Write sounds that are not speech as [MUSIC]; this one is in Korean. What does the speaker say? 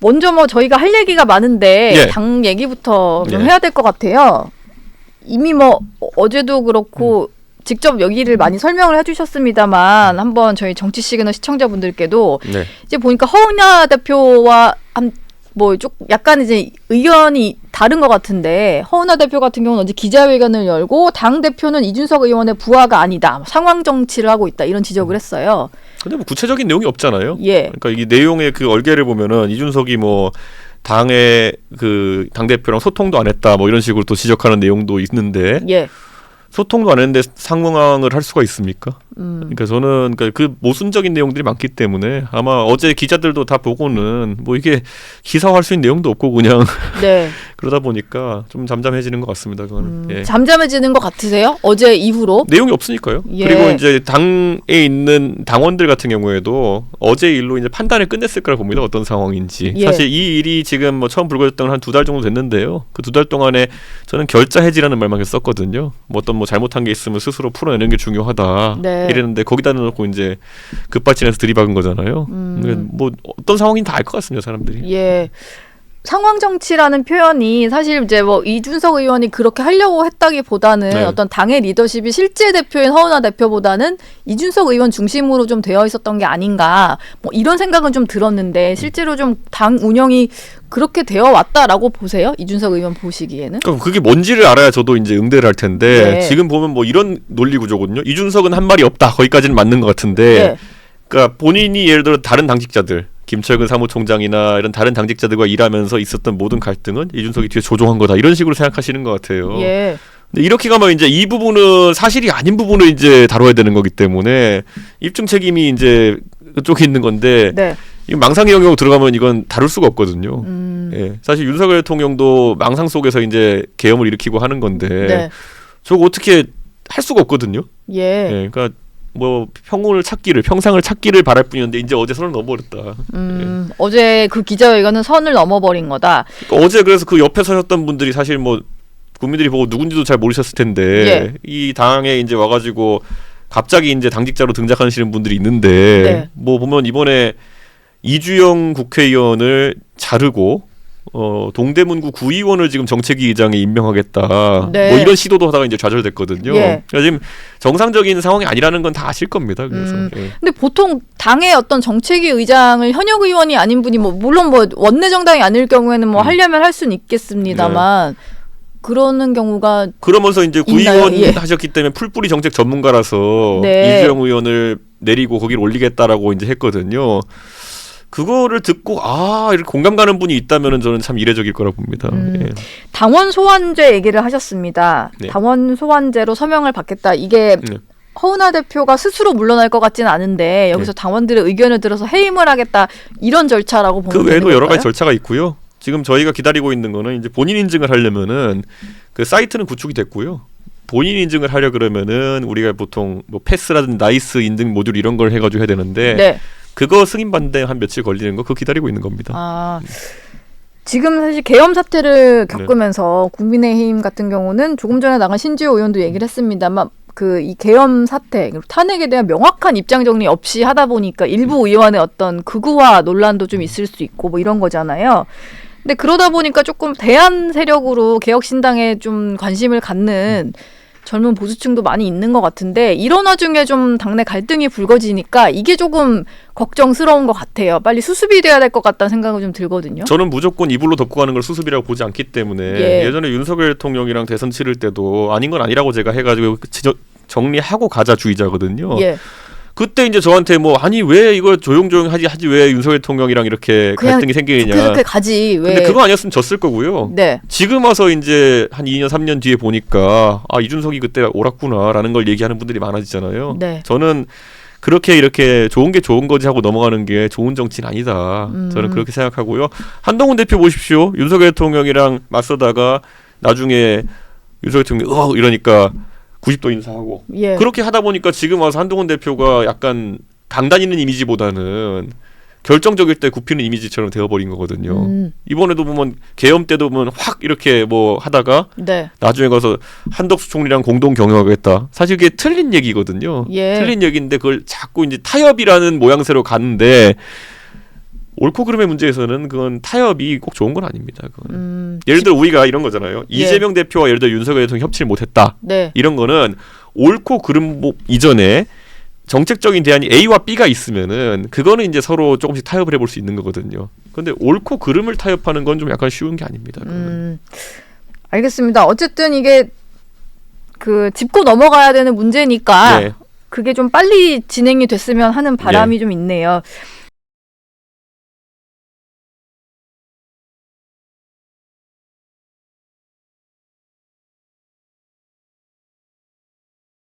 먼저 뭐 저희가 할 얘기가 많은데 예. 당 얘기부터 좀 예. 해야 될 것 같아요. 이미 뭐 어제도 그렇고 직접 여기를 많이 설명을 해주셨습니다만 한번 저희 정치 시그널 시청자분들께도 네. 이제 보니까 허은하 대표와 한 뭐좀 약간 이제 의견이 다른 것 같은데 허은하 대표 같은 경우는 어제 기자회견을 열고 당 대표는 이준석 의원의 부하가 아니다 상황 정치를 하고 있다 이런 지적을 했어요. 근데 뭐 구체적인 내용이 없잖아요. 예. 그러니까 이 내용의 그 얼개를 보면은 이준석이 뭐 당의 그 당 대표랑 소통도 안 했다 뭐 이런 식으로 또 지적하는 내용도 있는데 예. 소통도 안 했는데 상황을 할 수가 있습니까? 음. 그러니까 저는 그러니까 그 모순적인 내용들이 많기 때문에 아마 어제 기자들도 다 보고는 뭐 이게 기사화할 수 있는 내용도 없고 그냥 네. [LAUGHS] 그러다 보니까 좀 잠잠해지는 것 같습니다. 그거는 음, 예. 잠잠해지는 것 같으세요? 어제 이후로? 내용이 없으니까요. 예. 그리고 이제 당에 있는 당원들 같은 경우에도 어제 일로 이제 판단을 끝냈을 거라 봅니다. 어떤 상황인지. 예. 사실 이 일이 지금 뭐 처음 불거졌던 건 한 두 달 정도 됐는데요. 그 두 달 동안에 저는 결자 해지라는 말만 썼거든요. 뭐 어떤 뭐 잘못한 게 있으면 스스로 풀어내는 게 중요하다. 네. 이랬는데 거기다 놓고 이제 급발진해서 들이박은 거잖아요. 음. 뭐 어떤 상황인지 다알 것 같습니다, 사람들이. 예. 상황 정치라는 표현이 사실 이제 뭐 이준석 의원이 그렇게 하려고 했다기보다는 네. 어떤 당의 리더십이 실제 대표인 허은하 대표보다는 이준석 의원 중심으로 좀 되어 있었던 게 아닌가 뭐 이런 생각은 좀 들었는데 실제로 좀 당 운영이 그렇게 되어 왔다라고 보세요 이준석 의원 보시기에는 그러니까 그게 뭔지를 알아야 저도 이제 응대를 할 텐데 네. 지금 보면 뭐 이런 논리 구조거든요. 이준석은 한 말이 없다. 거기까지는 맞는 것 같은데 네. 그러니까 본인이 예를 들어 다른 당직자들 김철근 사무총장이나 이런 다른 당직자들과 일하면서 있었던 모든 갈등은 이준석이 뒤에 조종한 거다 이런 식으로 생각하시는 것 같아요. 예. 근데 이렇게 가면 이제 이 부분은 사실이 아닌 부분을 이제 다뤄야 되는 거기 때문에 입증 책임이 이제 그쪽에 있는 건데 네. 이 망상의 영역 들어가면 이건 다룰 수가 없거든요. 음. 예, 사실 윤석열 대통령도 망상 속에서 이제 계엄을 일으키고 하는 건데 네. 저거 어떻게 할 수가 없거든요. 예. 예, 그러니까 뭐 평온을 찾기를 평상을 찾기를 바랄 뿐이었는데 이제 어제 선을 넘어버렸다. 음. 어제 그 기자회견은 선을 넘어버린 거다. 그러니까 어제 그래서 그 옆에 서셨던 분들이 사실 뭐 국민들이 보고 누군지도 잘 모르셨을 텐데 예. 이 당에 이제 와가지고 갑자기 이제 당직자로 등장하시는 분들이 있는데 네. 뭐 보면 이번에 이주영 국회의원을 자르고 어 동대문구 구의원을 지금 정책위 의장에 임명하겠다. 네. 뭐 이런 시도도 하다가 이제 좌절됐거든요. 예. 그러니까 지금 정상적인 상황이 아니라는 건 다 아실 겁니다. 그래서 음. 예. 근데 보통 당의 어떤 정책위 의장을 현역 의원이 아닌 분이 뭐 물론 뭐 원내 정당이 아닐 경우에는 뭐 음. 하려면 할 수는 있겠습니다만 그러는 경우가 그러면서 이제? 구의원 예. 하셨기 때문에 풀뿌리 정책 전문가라서 네. 이주영 의원을 내리고 거기를 올리겠다라고 이제 했거든요. 그거를 듣고 아 이렇게 공감 가는 분이 있다면은 저는 참 이례적일 거라 봅니다. 음. 예. 당원 소환제 얘기를 하셨습니다. 네. 당원 소환제로 서명을 받겠다. 이게 네. 허은하 대표가 스스로 물러날 것 같지는 않은데 여기서 당원들의 의견을 들어서 해임을 하겠다 이런 절차라고 보면 그 외에도 여러 가지? 절차가 있고요. 지금 저희가 기다리고 있는 거는 이제 본인 인증을 하려면은 그 사이트는 구축이 됐고요. 본인 인증을 하려 그러면은 우리가 보통 뭐 패스라든 나이스 인증 모듈 이런 걸 해가지고 해야 되는데 네. 그거 승인 받는데 한 며칠 걸리는 거 그거 기다리고 있는 겁니다. 아. 지금 사실 계엄 사태를 겪으면서 국민의힘 같은 경우는 조금 전에 나간 신지호 의원도 얘기를 했습니다만 그 이 계엄 사태 탄핵에 대한 명확한 입장 정리 없이 하다 보니까 일부 의원의 어떤 극우화 논란도 좀 있을 수 있고 뭐 이런 거잖아요. 근데 그러다 보니까 조금 대안 세력으로 개혁신당에 좀 관심을 갖는 젊은 보수층도 많이 있는 것 같은데 이런 와중에 좀 당내 갈등이 불거지니까 이게 조금 걱정스러운 것 같아요. 빨리 수습이 돼야 될 것 같다는 생각은 좀 들거든요. 저는 무조건 이불로 덮고 가는 걸 수습이라고 보지 않기 때문에 예. 예. 전에 윤석열 대통령이랑 대선 치를 때도 아닌 건 아니라고 제가 해가지고 정리하고 가자 주의자거든요. 예, 그때 이제 저한테 뭐 아니 왜 이거 조용조용 하지 하지 왜 윤석열 대통령이랑 이렇게 갈등이 생기느냐. 그렇게 가지 왜? 근데 그거 아니었으면 졌을 거고요. 네, 지금 와서 이제 한 2년 3년 뒤에 보니까 아 이준석이 그때 옳았구나라는 걸 얘기하는 분들이 많아지잖아요. 네. 저는 그렇게 이렇게 좋은 게 좋은 거지 하고 넘어가는 게 좋은 정치는 아니다. 음. 저는 그렇게 생각하고요. 한동훈 대표 보십시오. 윤석열 대통령이랑 맞서다가 나중에 윤석열 대통령이 어 이러니까 90도 인사하고 예. 그렇게 하다 보니까 지금 와서 한동훈 대표가 약간 강단 있는 이미지보다는 결정적일 때 굽히는 이미지처럼 되어버린 거거든요. 음, 이번에도 보면 계엄 때도 보면 확 이렇게 뭐 하다가 네, 나중에 가서 한덕수 총리랑 공동 경영하겠다. 사실 그게 틀린 얘기거든요. 예. 틀린 얘기인데 그걸 자꾸 이제 타협이라는 모양새로 가는데 옳고 그름의 문제에서는 그건 타협이 꼭 좋은 건 아닙니다. 그건. 음, 예를 들어 우리가 이런 거잖아요. 예. 이재명 대표와 예를 들어 윤석열 대통령 협치를 못했다. 네. 이런 거는 옳고 그름 뭐 이전에 정책적인 대안이 A와 B가 있으면은 그거는 이제 서로 조금씩 타협을 해볼 수 있는 거거든요. 근데 옳고 그름을 타협하는 건 좀 약간 쉬운 게 아닙니다. 음, 알겠습니다. 어쨌든 이게 그 짚고 넘어가야 되는 문제니까 네. 그게 좀 빨리 진행이 됐으면 하는 바람이 좀 있네요.